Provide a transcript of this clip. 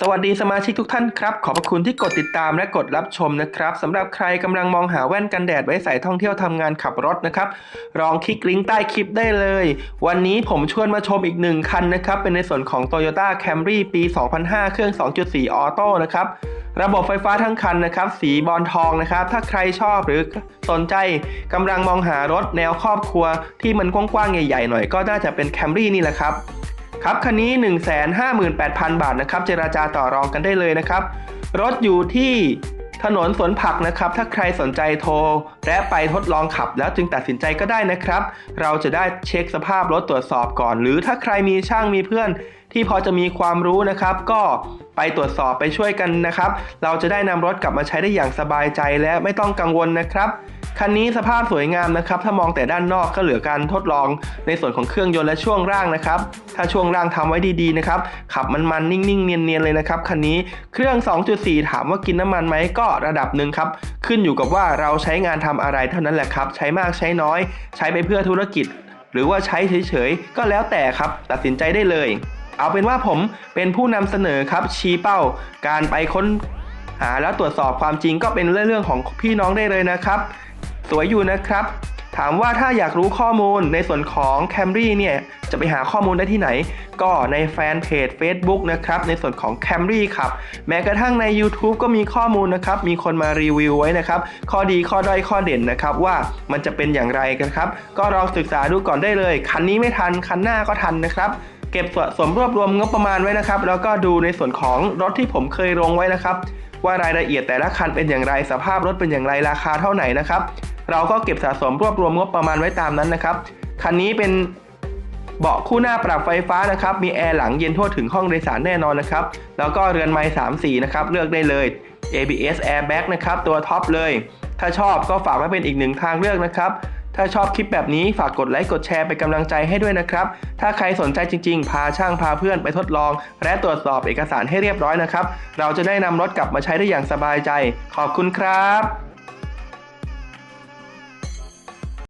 สวัสดีสมาชิกทุกท่านครับ ขอบพระคุณที่กดติดตามและกดรับชมนะครับสำหรับใครกำลังมองหาแว่นกันแดดไว้ใส่ท่องเที่ยวทำงานขับรถนะครับลองคลิกลิงก์ใต้คลิปได้เลย วันนี้ผมชวนมาชมอีกหนึ่งคันนะครับเป็นในส่วนของ Toyota Camry ปี 2005 เครื่อง 2.4 ออโต้นะครับระบบไฟฟ้าทั้งคันนะครับสีบอลทองนะครับถ้าใครชอบหรือสนใจกำลังมองหารถแนวครอบครัวที่มันกว้างๆใหญ่ๆหน่อยก็น่าจะเป็น Camry นี่แหละครับ ครับคันนี้ 158,000 บาทนะครับ เจราจาต่อรองกันได้เลยนะครับ รถอยู่ที่ถนนสวนผักนะครับ ถ้าใครสนใจโทร และไปทดลองขับแล้วจึงตัดสินใจก็ได้นะครับ เราจะได้เช็คสภาพรถตรวจสอบก่อน หรือถ้าใครมีช่างมีเพื่อนที่พอจะมีความรู้นะครับ ก็ไปตรวจสอบไปช่วยกันนะครับ เราจะได้นำรถกลับมาใช้ได้อย่างสบายใจและไม่ต้องกังวลนะครับ คันนี้สภาพสวยงามนะครับ ถ้ามองแต่ด้านนอกก็เหลือการทดลองในส่วนของเครื่องยนต์และช่วงล่างนะครับ ถ้าช่วงล่างทำไว้ดีๆนะครับ ขับมันๆ นิ่งๆ เนียนๆ เลยนะครับ คันนี้เครื่อง 2.4 ถามว่ากินน้ำมันไหมก็ระดับหนึ่งครับ ขึ้นอยู่กับว่าเราใช้งานทำอะไรเท่านั้นแหละครับ ใช้มากใช้น้อย ใช้ไปเพื่อธุรกิจ หรือว่าใช้เฉยๆ ก็แล้วแต่ครับ ตัดสินใจได้เลย เอาเป็นว่าผมเป็นผู้นำเสนอครับชี้เป้า การไปค้นหาแล้วตรวจสอบความจริงก็เป็นเรื่องของพี่น้องได้เลยนะครับ สวยอยู่นะครับ ถามว่าถ้าอยากรู้ข้อมูลในส่วนของ Camry เนี่ยจะไปหาข้อมูลได้ที่ไหน ก็ในแฟนเพจ Facebook นะครับในส่วนของ Camry ครับแม้กระทั่งใน YouTube ก็มีข้อมูลนะครับมีคนมารีวิวไว้นะครับข้อดีข้อด้อยข้อเด่นนะครับว่ามันจะเป็นอย่างไรกันครับ ก็ลองศึกษาดูก่อนได้เลย คันนี้ไม่ทันคันหน้าก็ทันนะครับเก็บสะสมรวบรวมงบประมาณไว้นะครับ แล้วก็ดูในส่วนของรถที่ผมเคยลงไว้นะครับ ว่ารายละเอียดแต่ละคันเป็นอย่างไรสภาพรถเป็นอย่างไรราคาเท่าไหร่นะครับ เราก็เก็บสะสมรวบรวมงบประมาณไว้ตามนั้นนะครับ คันนี้เป็นเบาะคู่หน้าปรับไฟฟ้านะครับ มีแอร์หลังเย็นทั่วถึงห้องโดยสารแน่นอนนะครับ แล้วก็เรือนไม้3สีนะครับ เลือกได้เลย ABS airbag นะครับ ตัวท็อปเลย ถ้าชอบก็ฝากไว้เป็นอีกหนึ่งทางเลือกนะครับ ถ้าชอบคลิปแบบนี้ฝากกดไลค์กดแชร์เป็นกำลังใจให้ด้วยนะครับ ถ้าใครสนใจจริง ๆ พาช่างพาเพื่อนไปทดลอง และตรวจสอบเอกสารให้เรียบร้อยนะครับ เราจะได้นำรถกลับมาใช้ได้อย่างสบายใจ ขอบคุณครับ